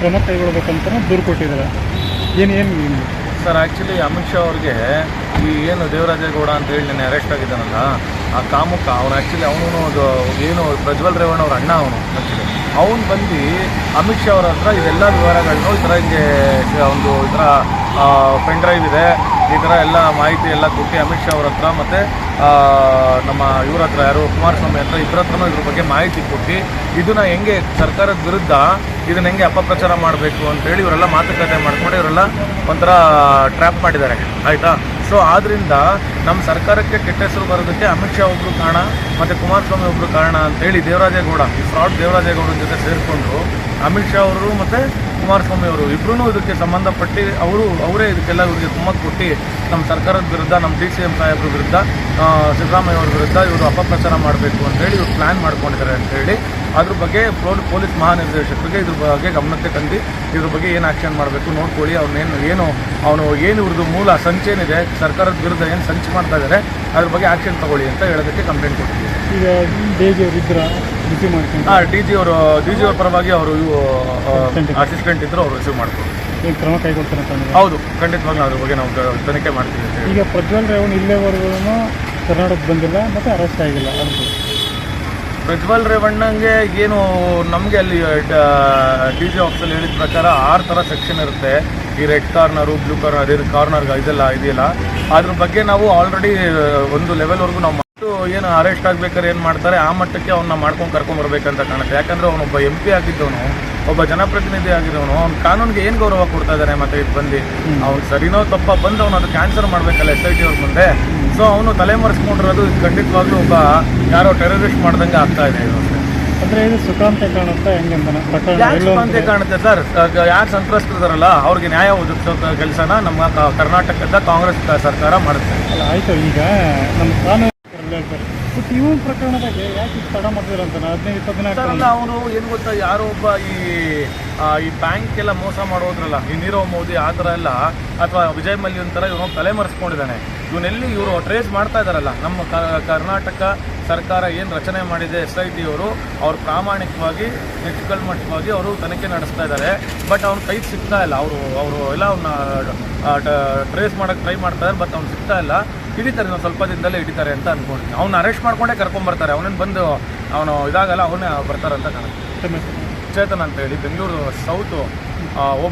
ಕ್ರಮ ಕೈಗೊಳ್ಬೇಕಂತ ದೂರು ಕೊಟ್ಟಿದ್ದಾರೆ. ಏನು ಏನು ಸರ್ ಆ್ಯಕ್ಚುಲಿ ಅಮಿತ್ ಶಾ ಅವ್ರಿಗೆ ಈ ಏನು ದೇವರಾಜೇಗೌಡ ಅಂತ ಹೇಳಿ ನೆನೆ ಅರೆಸ್ಟ್ ಆಗಿದ್ದಾನಲ್ಲ, ಆ ಕಾಮುಕ ಅವ್ನು ಆ್ಯಕ್ಚುಲಿ ಅವನು ಅದು ಏನು ಪ್ರಜ್ವಲ್ ರೇವಣ್ಣ ಅವ್ರ ಅಣ್ಣ ಅವನು ಆ್ಯಕ್ಚುಲಿ ಅವ್ನು ಬಂದು ಅಮಿತ್ ಶಾ ಅವ್ರ ಹತ್ರ ಇದೆಲ್ಲ ವಿವರಗಳನ್ನು ಈ ಥರ ಹಿಂಗೆ, ಒಂದು ಈ ಥರ ಪೆನ್ ಡ್ರೈವ್ ಇದೆ. ಈ ಥರ ಎಲ್ಲ ಮಾಹಿತಿ ಎಲ್ಲ ಕೊಟ್ಟು ಅಮಿತ್ ಶಾ ಅವ್ರ ಹತ್ರ ಮತ್ತು ನಮ್ಮ ಇವ್ರ ಹತ್ರ ಯಾರು, ಕುಮಾರಸ್ವಾಮಿ ಹತ್ರ ಇಬ್ಬರ ಹತ್ರನೂ ಇದ್ರ ಬಗ್ಗೆ ಮಾಹಿತಿ ಕೊಟ್ಟು, ಇದನ್ನು ಹೆಂಗೆ ಸರ್ಕಾರದ ವಿರುದ್ಧ ಇದನ್ನ ಹೆಂಗೆ ಅಪಪ್ರಚಾರ ಮಾಡಬೇಕು ಅಂತೇಳಿ ಇವರೆಲ್ಲ ಮಾತುಕತೆ ಮಾಡ್ಕೊಂಡು ಇವರೆಲ್ಲ ಒಂಥರ ಟ್ರ್ಯಾಪ್ ಮಾಡಿದ್ದಾರೆ. ಆಯಿತಾ? ಸೊ ಆದ್ದರಿಂದ ನಮ್ಮ ಸರ್ಕಾರಕ್ಕೆ ಕೆಟ್ಟ ಹೆಸರು ಬರೋದಕ್ಕೆ ಅಮಿತ್ ಶಾ ಒಬ್ಬರು ಕಾರಣ, ಮತ್ತು ಕುಮಾರಸ್ವಾಮಿ ಒಬ್ಬರು ಕಾರಣ ಅಂತೇಳಿ ದೇವರಾಜೇಗೌಡ, ಈ ಫ್ರಾಡ್ ದೇವರಾಜೇಗೌಡರ ಜೊತೆ ಸೇರಿಕೊಂಡು ಅಮಿತ್ ಶಾ ಅವರು ಮತ್ತು ಕುಮಾರಸ್ವಾಮಿ ಅವರು ಇಬ್ಬರೂ ಇದಕ್ಕೆ ಸಂಬಂಧಪಟ್ಟು, ಅವರು, ಅವರೇ ಇದಕ್ಕೆಲ್ಲ ಇವರಿಗೆ ಕುಮ್ಮಕ್ಕು ಕೊಟ್ಟು ನಮ್ಮ ಸರ್ಕಾರದ ವಿರುದ್ಧ, ನಮ್ಮ ಡಿ ಸಿ ಎಂ ಸಾಹೇಬ್ರ ವಿರುದ್ಧ ಸಿದ್ದರಾಮಯ್ಯ ಅವರ ವಿರುದ್ಧ ಇವರು ಅಪಪ್ರಚಾರ ಮಾಡಬೇಕು ಅಂತೇಳಿ ಇವರು ಪ್ಲ್ಯಾನ್ ಮಾಡ್ಕೊಂಡಿದ್ದಾರೆ ಅಂತೇಳಿ ಅದ್ರ ಬಗ್ಗೆ ಪೊಲ್- ಪೊಲೀಸ್ ಮಹಾನಿರ್ದೇಶಕರಿಗೆ ಇದ್ರ ಬಗ್ಗೆ ಗಮನಕ್ಕೆ ತಂದು ಇದ್ರ ಬಗ್ಗೆ ಏನು ಆ್ಯಕ್ಷನ್ ಮಾಡಬೇಕು ನೋಡ್ಕೊಳ್ಳಿ ಅವ್ರನ್ನೇನು ಏನು ಅವನು ಏನು ಇವ್ರದ್ದು ಮೂಲ ಸಂಚೇನಿದೆ ಸರ್ಕಾರದ ವಿರುದ್ಧ ಏನು ಸಂಚು ಮಾಡ್ತಾ ಇದ್ದಾರೆ ಅದ್ರ ಬಗ್ಗೆ ಆ್ಯಕ್ಷನ್ ತಗೊಳ್ಳಿ ಅಂತ ಹೇಳೋದಕ್ಕೆ ಕಂಪ್ಲೇಂಟ್ ಕೊಟ್ಟಿದ್ದೀವಿ. ಈಗ ಹಾಂ ಡಿ ಜಿ ಅವರು ಡಿ ಜಿ ಅವ್ರ ಪರವಾಗಿ ಅವರು ಅಸಿಸ್ಟೆಂಟ್ ಇದ್ರು ಅವ್ರು ರಿಸೀವ್ ಮಾಡ್ತಾರೆ ಕ್ರಮ ಕೈಗೊಳ್ತಾರೆ ಹೌದು ಖಂಡಿತವಾಗ್ಲೂ ಅದ್ರ ಬಗ್ಗೆ ನಾವು ತನಿಖೆ ಮಾಡ್ತೀವಿ ಈಗ ಪ್ರಜ್ವಲ್ ರೇವಣ್ಣ ಇಲ್ಲೇವರೆಗೂ ಕರ್ನಾಟಕ ಬಂದಿಲ್ಲ ಮತ್ತೆ ಅರೆಸ್ಟ್ ಆಗಿಲ್ಲ ಪ್ರಜ್ವಲ್ ರೇವಣ್ಣಂಗೆ ಏನು ನಮಗೆ ಅಲ್ಲಿ ಡಿ ಜಿ ಆಫೀಸಲ್ಲಿ ಹೇಳಿದ ಪ್ರಕಾರ ಆರು ಥರ ಸೆಕ್ಷನ್ ಇರುತ್ತೆ. ಈ red corner blue corner corner ಇದೆಲ್ಲ ಇದೆಯಲ್ಲ. ಅದ್ರ ಬಗ್ಗೆ ನಾವು ಆಲ್ರೆಡಿ ಒಂದು ಲೆವೆಲ್ವರೆಗೂ ನಾವು ಏನು ಅರೆಸ್ಟ್ ಆಗ್ಬೇಕಾದ್ರೆ ಏನು ಮಾಡ್ತಾರೆ? ಆ ಮಟ್ಟಕ್ಕೆ ಅವನ್ನ ಮಾಡ್ಕೊಂಡು ಕರ್ಕೊಂಬರ್ಬೇಕಂತ ಕಾಣುತ್ತೆ. ಯಾಕಂದ್ರೆ ಅವನೊಬ್ಬ ಎಂ ಪಿ ಆಗಿದ್ದವನು ಒಬ್ಬ ಜನಪ್ರತಿನಿಧಿ ಆಗಿದ್ದವನು ಅವ್ನ ಕಾನೂನಿಗೆ ಏನು ಗೌರವ ಕೊಡ್ತಾ ಇದ್ದಾನೆ ಮತ್ತೆ ಇದು ಬಂದು? ಅವ್ನು ಸರಿನೋ ತಪ್ಪ ಬಂದು ಅವನು ಅದಕ್ಕೆ ಆನ್ಸರ್ ಮಾಡಬೇಕಲ್ಲ ಎಸ್ ಐ ಟಿ ಅವ್ರ ಮುಂದೆ? ಸೊ ಅವನು ತಲೆಮರೆಸ್ಕೊಂಡಿರೋದು ಖಂಡಿತವಾಗ್ಲೂ ಒಬ್ಬ ಯಾರೋ ಟೆರರಿಸ್ಟ್ ಮಾಡ್ದಂಗೆ ಆಗ್ತಾ ಇದೆ ಇದು ಅಂದರೆ ಇದು ಸುಖಾಂತ ಕಾಣುತ್ತಾ ಹೆಂಗೆ ಸರ್? ಯಾರು ಸಂತ್ರಸ್ತರಲ್ಲ ಅವ್ರಿಗೆ ನ್ಯಾಯ ಒದಗಿಸೋ ಕೆಲಸನ ನಮ್ಮ ಕರ್ನಾಟಕದ ಕಾಂಗ್ರೆಸ್ ಸರ್ಕಾರ ಮಾಡುತ್ತೆ. ಆಯಿತು ಈಗ ನಮ್ಮ ಕಾನೂನು ಹೇಳ್ತಾರೆ ಬಟ್ ಇವು ಪ್ರಕರಣದಾಗೆ ಯಾಕೆ ತಡ ಮಾಡ್ತಿದ್ರು ಅಂತ ಹದಿನೈದು ಇಪ್ಪತ್ತು ದಿನ ಅವನು ಏನು ಗೊತ್ತಾ ಯಾರೋ ಒಬ್ಬ ಈ ಈ ಬ್ಯಾಂಕ್ ಎಲ್ಲ ಮೋಸ ಮಾಡೋದ್ರಲ್ಲ ಈ ನೀರವ್ ಮೋದಿ ಆ ಥರ ಎಲ್ಲ ಅಥವಾ ವಿಜಯ್ ಮಲ್ಯ ಒಂಥರ ಇವನು ತಲೆ ಮರೆಸ್ಕೊಂಡಿದ್ದಾನೆ. ಇವನೆಲ್ಲಿ ಇವರು ಟ್ರೇಸ್ ಮಾಡ್ತಾ ಇದ್ದಾರಲ್ಲ ನಮ್ಮ ಕರ್ನಾಟಕ ಸರ್ಕಾರ ಏನು ರಚನೆ ಮಾಡಿದೆ ಎಸ್ ಐ ಟಿ ಅವರು ಅವ್ರು ಪ್ರಾಮಾಣಿಕವಾಗಿ ನಿಷ್ಕಲ್ಮಟ್ಟವಾಗಿ ಅವರು ತನಿಖೆ ನಡೆಸ್ತಾ ಇದ್ದಾರೆ ಬಟ್ ಅವ್ನ ಕೈ ಸಿಗ್ತಾ ಇಲ್ಲ. ಅವರು ಅವರು ಎಲ್ಲ ಅವನ್ನ ಟ್ರೇಸ್ ಮಾಡೋಕ್ಕೆ ಟ್ರೈ ಮಾಡ್ತಾ ಇದ್ದಾರೆ ಬಟ್ ಅವ್ನು ಸಿಗ್ತಾ ಇಲ್ಲ. ಹಿಡಿತಾರೆ ನಾವು ಸ್ವಲ್ಪ ದಿನದಲ್ಲೇ ಹಿಡಿತಾರೆ ಅಂತ ಅನ್ಕೊಂಡಿದ್ದೀನಿ ಅವ್ನು ಅರೆಸ್ಟ್ ಮಾಡ್ಕೊಂಡೇ ಕರ್ಕೊಂಬರ್ತಾರೆ. ಅವನೇನು ಬಂದು ಅವನು ಇದಾಗಲ್ಲ ಅವನೇ ಬರ್ತಾರಂತ ಕಾಣುತ್ತೆ. ಚೇತನ್ ಅಂತ ಹೇಳಿ ಬೆಂಗಳೂರು ಸೌತು ಓ